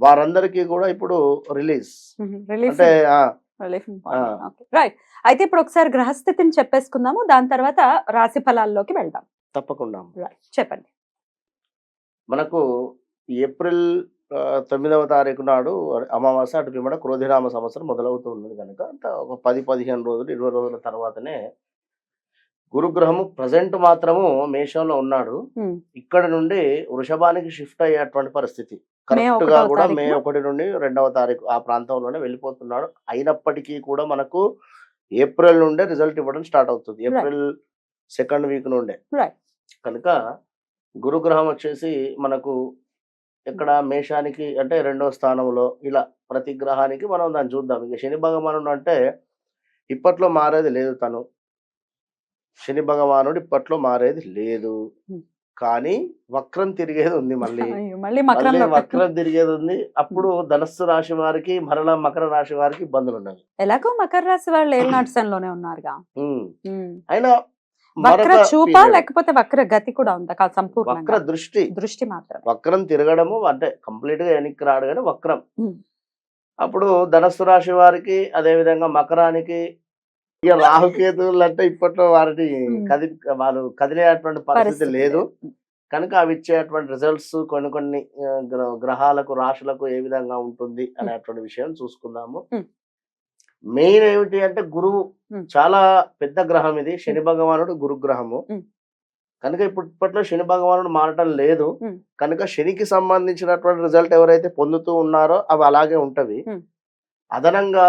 వారందరికీ కూడా ఇప్పుడు రిలీజ్. అంటే. రైట్. అయితే ఇప్పుడు ఒకసారి గ్రహస్థితిని చెప్పేసుకుందాము. దాని తర్వాత రాశి ఫలాల్లోకి వెళ్దాం. తప్పకుండా రైట్. చెప్పండి. మనకు ఏప్రిల్ తొమ్మిదవ తారీఖు నాడు అమావాస్య అటు పిమ్మట క్రోధినామ సంవత్సరం మొదలవుతూ ఉన్నది కనుక ఒక పది పదిహేను రోజులు ఇరవై రోజుల తర్వాతనే గురుగ్రహము ప్రజెంట్ మాత్రము మేషంలో ఉన్నాడు. ఇక్కడ నుండి వృషభానికి షిఫ్ట్ అయ్యేటువంటి పరిస్థితి. కరెక్ట్గా కూడా మే? ఒకటి నుండి రెండవ తారీఖు ఆ ప్రాంతంలోనే వెళ్ళిపోతున్నాడు. అయినప్పటికీ కూడా మనకు ఏప్రిల్ నుండే రిజల్ట్ ఇవ్వడం స్టార్ట్ అవుతుంది. ఏప్రిల్ సెకండ్ వీక్ నుండే. కనుక గురుగ్రహం వచ్చేసి మనకు ఇక్కడ మేషానికి అంటే రెండో స్థానంలో ఇలా ప్రతి గ్రహానికి మనం దాన్ని చూద్దాం. ఇక శని భగవానుడు అంటే ఇప్పట్లో మారేది లేదు తను. శని భగవానుడు ఇప్పట్లో మారేది లేదు. కానీ వక్రం తిరిగేది ఉంది మళ్ళీ మళ్ళీ వక్రం తిరిగేది ఉంది అప్పుడు ధనస్సు రాశి వారికి మరలా మకర రాశి వారికి ఇబ్బందులు ఉన్నవి ఎలాగో మకర రాశి వాళ్ళు ఏళ్ళనాటిసంలోనే ఉన్నారుగా. అయినా వక్ర చూప. లేకపోతే వక్ర గతి కూడా ఉందా? కాదు వక్ర దృష్టి. దృష్టి మాత్రం వక్రం తిరగడము అంటే కంప్లీట్గా వెనక్కి రాడు కానీ వక్రం. అప్పుడు ధనస్సు రాశి వారికి అదే విధంగా మకరానికి ఇక రాహుకేతువులు అంటే ఇప్పట్లో వారిని. కది వారు కదిలేటువంటి పరిస్థితి లేదు. కనుక అవి ఇచ్చేటువంటి రిజల్ట్స్ కొన్ని కొన్ని గ్రహాలకు రాశులకు ఏ విధంగా ఉంటుంది అనేటువంటి విషయం చూసుకుందాము. మెయిన్ ఏమిటి అంటే గురువు. చాలా పెద్ద గ్రహం ఇది శని భగవానుడు గురుగ్రహము. కనుక ఇప్పుడు ఇప్పట్లో శని భగవానుడు మారటం లేదు. కనుక శనికి సంబంధించినటువంటి రిజల్ట్ ఎవరైతే పొందుతూ ఉన్నారో అవి అలాగే ఉంటవి. అదనంగా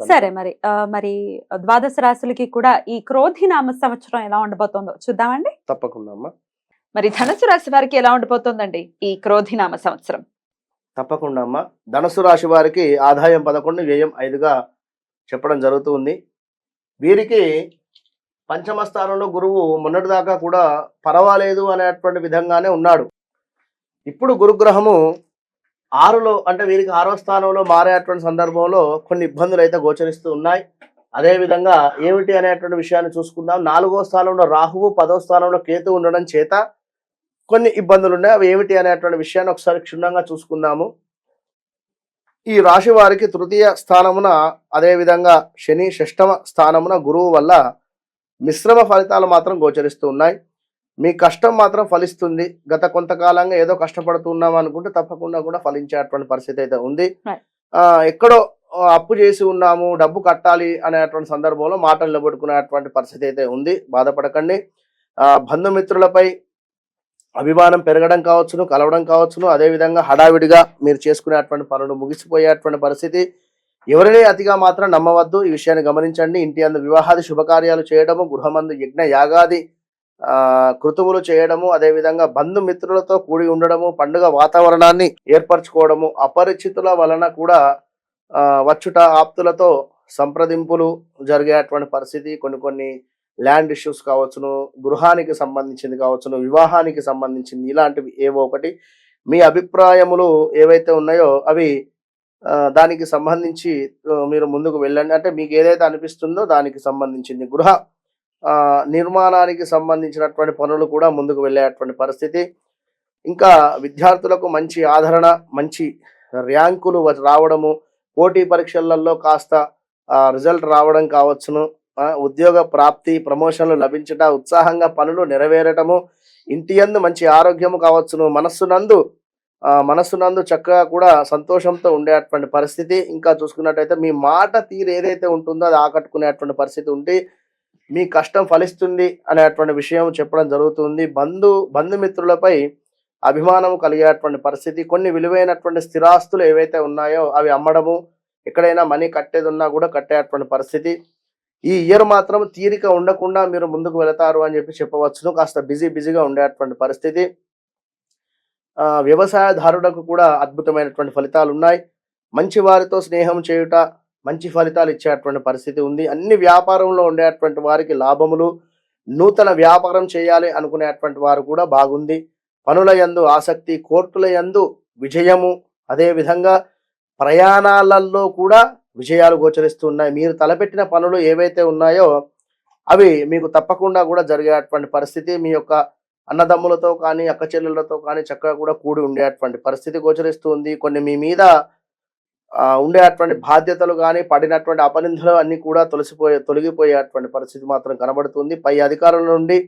సరే మరి మరి ద్వాదశ రాశులకి కూడా ఈ క్రోధి నామ సంవత్సరం ఎలా ఉండబోతుందో చూద్దామండి. తప్పకుండా అమ్మా. మరి ధనుసు రాశి వారికి ఎలా ఉండిపోతుందండి ఈ క్రోధినామ సంవత్సరం? తప్పకుండా అమ్మా. ధనుసు రాశి వారికి ఆదాయం పదకొండు వ్యయం ఐదుగా చెప్పడం జరుగుతుంది వీరికి పంచమ స్థానంలో గురువు మొన్నటిదాకా కూడా పర్వాలేదు అనేటువంటి విధంగానే ఉన్నాడు. ఇప్పుడు గురుగ్రహము ఆరులో అంటే వీరికి ఆరో స్థానంలో మారేటువంటి సందర్భంలో కొన్ని ఇబ్బందులు అయితే గోచరిస్తూ ఉన్నాయి. అదేవిధంగా ఏమిటి అనేటువంటి విషయాన్ని చూసుకుందాం. నాలుగో స్థానంలో రాహువు పదో స్థానంలో కేతు ఉండడం చేత కొన్ని ఇబ్బందులు ఉన్నాయి. అవి ఏమిటి అనేటువంటి విషయాన్ని ఒకసారి క్షుణ్ణంగా చూసుకుందాము. ఈ రాశి వారికి తృతీయ స్థానమున అదేవిధంగా శని షష్టమ స్థానమున గురువు వల్ల మిశ్రమ ఫలితాలు మాత్రం గోచరిస్తూ ఉన్నాయి. మీ కష్టం మాత్రం ఫలిస్తుంది. గత కొంతకాలంగా ఏదో కష్టపడుతున్నాం అనుకుంటే తప్పకుండా కూడా ఫలించేటువంటి పరిస్థితి అయితే ఉంది. ఎక్కడో అప్పు చేసి ఉన్నాము డబ్బు కట్టాలి అనేటువంటి సందర్భంలో మాటలు నిలబెట్టుకునేటువంటి పరిస్థితి అయితే ఉంది. బాధపడకండి. ఆ బంధుమిత్రులపై అభిమానం పెరగడం కావచ్చును కలవడం కావచ్చును. అదేవిధంగా హడావిడిగా మీరు చేసుకునేటువంటి పనులు ముగిసిపోయేటువంటి పరిస్థితి. ఎవరిని అతిగా మాత్రం నమ్మవద్దు. ఈ విషయాన్ని గమనించండి. ఇంటి అందు వివాహాది శుభకార్యాలు చేయడము గృహమందు యజ్ఞ యాగాది కృతువులు చేయడము అదేవిధంగా బంధుమిత్రులతో కూడి ఉండడము పండుగ వాతావరణాన్ని ఏర్పరచుకోవడము అపరిచితుల వలన కూడా వచ్చుట ఆప్తులతో సంప్రదింపులు జరిగేటువంటి పరిస్థితి కొన్ని కొన్ని ల్యాండ్ ఇష్యూస్ కావచ్చును గృహానికి సంబంధించింది కావచ్చును వివాహానికి సంబంధించింది ఇలాంటివి ఏవో ఒకటి. మీ అభిప్రాయములు ఏవైతే ఉన్నాయో అవి దానికి సంబంధించి మీరు ముందుకు వెళ్ళండి. అంటే మీకు ఏదైతే అనిపిస్తుందో దానికి సంబంధించింది. గృహ నిర్మాణానికి సంబంధించినటువంటి పనులు కూడా ముందుకు వెళ్ళేటువంటి పరిస్థితి. ఇంకా విద్యార్థులకు మంచి ఆదరణ మంచి ర్యాంకులు రావడము పోటీ పరీక్షలలో కాస్త రిజల్ట్ రావడం కావచ్చును. ఉద్యోగ ప్రాప్తి ప్రమోషన్లు లభించట ఉత్సాహంగా పనులు నెరవేరటము ఇంటి యందు మంచి ఆరోగ్యము కావచ్చును. మనస్సునందు మనస్సునందు చక్కగా కూడా సంతోషంతో ఉండేటువంటి పరిస్థితి. ఇంకా చూసుకున్నట్టయితే మీ మాట తీరు ఏదైతే ఉంటుందో అది ఆకట్టుకునేటువంటి పరిస్థితి ఉంటే మీ కష్టం ఫలిస్తుంది అనేటువంటి విషయం చెప్పడం జరుగుతుంది. బంధు బంధుమిత్రులపై అభిమానం కలిగేటువంటి పరిస్థితి కొన్ని విలువైనటువంటి స్థిరాస్తులు ఏవైతే ఉన్నాయో అవి అమ్మడము ఎక్కడైనా మనీ కట్టేది ఉన్నా కూడా కట్టేటువంటి పరిస్థితి. ఈ ఇయర్ మాత్రం తీరిక ఉండకుండా మీరు ముందుకు వెళతారు అని చెప్పి చెప్పవచ్చును. కాస్త బిజీ బిజీగా ఉండేటువంటి పరిస్థితి. వ్యవసాయదారులకు కూడా అద్భుతమైనటువంటి ఫలితాలు ఉన్నాయి మంచి వారితో స్నేహం చేయుట మంచి ఫలితాలు ఇచ్చేటువంటి పరిస్థితి ఉంది. అన్ని వ్యాపారంలో ఉండేటువంటి వారికి లాభములు నూతన వ్యాపారం చేయాలి అనుకునేటువంటి వారు కూడా బాగుంది. పనుల యందు ఆసక్తి కోర్టుల యందు విజయము అదే విధంగా ప్రయాణాలలో కూడా విజయాలు గోచరిస్తున్నాయి మీరు తలపెట్టిన పనులు ఏవైతే ఉన్నాయో అవి మీకు తప్పకుండా కూడా జరిగేటువంటి పరిస్థితి. మీ యొక్క అన్నదమ్ములతో కానీ అక్క చెల్లెళ్ళతో కానీ చక్కగా కూడా కూడి ఉండేటువంటి పరిస్థితి గోచరిస్తుంది కొన్ని మీ మీద ఉండేటువంటి బాధ్యతలు కానీ పడినటువంటి అపనిందలు అన్ని కూడా తొలసిపోయే తొలగిపోయేటువంటి పరిస్థితి మాత్రం కనబడుతుంది పై అధికారుల నుండి.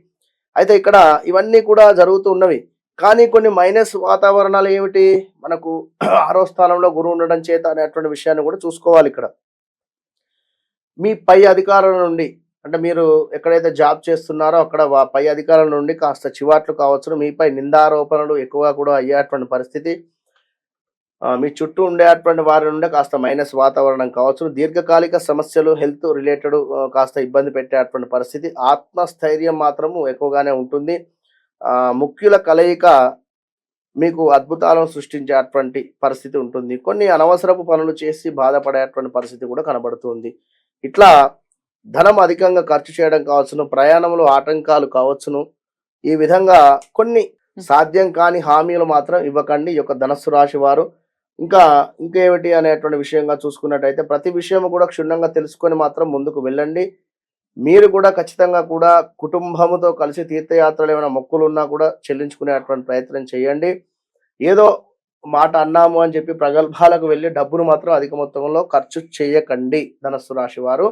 అయితే ఇక్కడ ఇవన్నీ కూడా జరుగుతూ ఉన్నవి. కానీ కొన్ని మైనస్ వాతావరణాలు ఏమిటి? మనకు ఆరో స్థానంలో గురువు ఉండడం చేత అనేటువంటి విషయాన్ని కూడా చూసుకోవాలి ఇక్కడ. మీ పై అధికారుల నుండి అంటే మీరు ఎక్కడైతే జాబ్ చేస్తున్నారో అక్కడ పై అధికారుల నుండి కాస్త చివాట్లు కావచ్చు మీపై నిందారోపణలు ఎక్కువగా కూడా అయ్యేటువంటి పరిస్థితి. మీ చుట్టూ ఉండేటువంటి వారి నుండి కాస్త మైనస్ వాతావరణం కావచ్చు. దీర్ఘకాలిక సమస్యలు హెల్త్ రిలేటెడ్ కాస్త ఇబ్బంది పెట్టేటువంటి పరిస్థితి. ఆత్మస్థైర్యం మాత్రము ఎక్కువగానే ఉంటుంది. ముఖ్యుల కలయిక మీకు అద్భుతాలను సృష్టించేటువంటి పరిస్థితి ఉంటుంది. కొన్ని అనవసరపు పనులు చేసి బాధపడేటువంటి పరిస్థితి కూడా కనబడుతుంది. ఇట్లా ధనం అధికంగా ఖర్చు చేయడం కావచ్చును ప్రయాణంలో ఆటంకాలు కావచ్చును. ఈ విధంగా కొన్ని సాధ్యం కాని హామీలు మాత్రం ఇవ్వకండి. ఈ యొక్క ధనస్సు రాశి వారు. ఇంకా ఇంకేమిటి అనేటువంటి విషయంగా చూసుకున్నట్టయితే ప్రతి విషయం కూడా క్షుణ్ణంగా తెలుసుకొని మాత్రం ముందుకు వెళ్ళండి. మీరు కూడా ఖచ్చితంగా కూడా కుటుంబముతో కలిసి తీర్థయాత్రలు ఏమైనా మొక్కులు ఉన్నా కూడా చెల్లించుకునేటువంటి ప్రయత్నం చేయండి. ఏదో మాట అన్నాము అని చెప్పి ప్రగల్భాలకు వెళ్ళి డబ్బును మాత్రం అధిక మొత్తంలో ఖర్చు చేయకండి ధనస్సు రాశి వారు.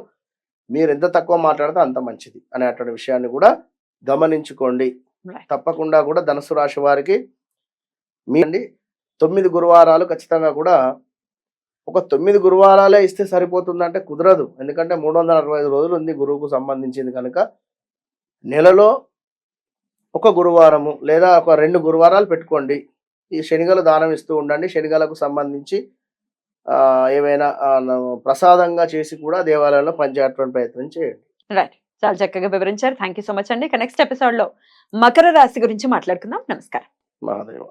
మీరు ఎంత తక్కువ మాట్లాడితే అంత మంచిది అనేటువంటి విషయాన్ని కూడా గమనించుకోండి. తప్పకుండా కూడా ధనుసు రాశి వారికి మీ తొమ్మిది గురువారాలు ఖచ్చితంగా కూడా ఒక తొమ్మిది గురువారాలే ఇస్తే సరిపోతుందంటే కుదరదు. ఎందుకంటే మూడు వందల అరవై ఐదు రోజులు ఉంది గురువుకు సంబంధించింది కనుక. నెలలో ఒక గురువారము లేదా ఒక రెండు గురువారాలు పెట్టుకోండి. ఈ శనిగలు దానం ఇస్తూ ఉండండి. శనిగలకు సంబంధించి ఆ, ఏవైనా ఆ, న- ప్రసాదంగా చేసి కూడా దేవాలయంలో పంచేటువంటి ప్రయత్నం చేయండి. రైట్ చాలా చక్కగా వివరించారు. థ్యాంక్ యూ సో మచ్ అండి. నెక్స్ట్ ఎపిసోడ్లో మకర రాశి గురించి మాట్లాడుకుందాం. నమస్కారం. మహాదేవ.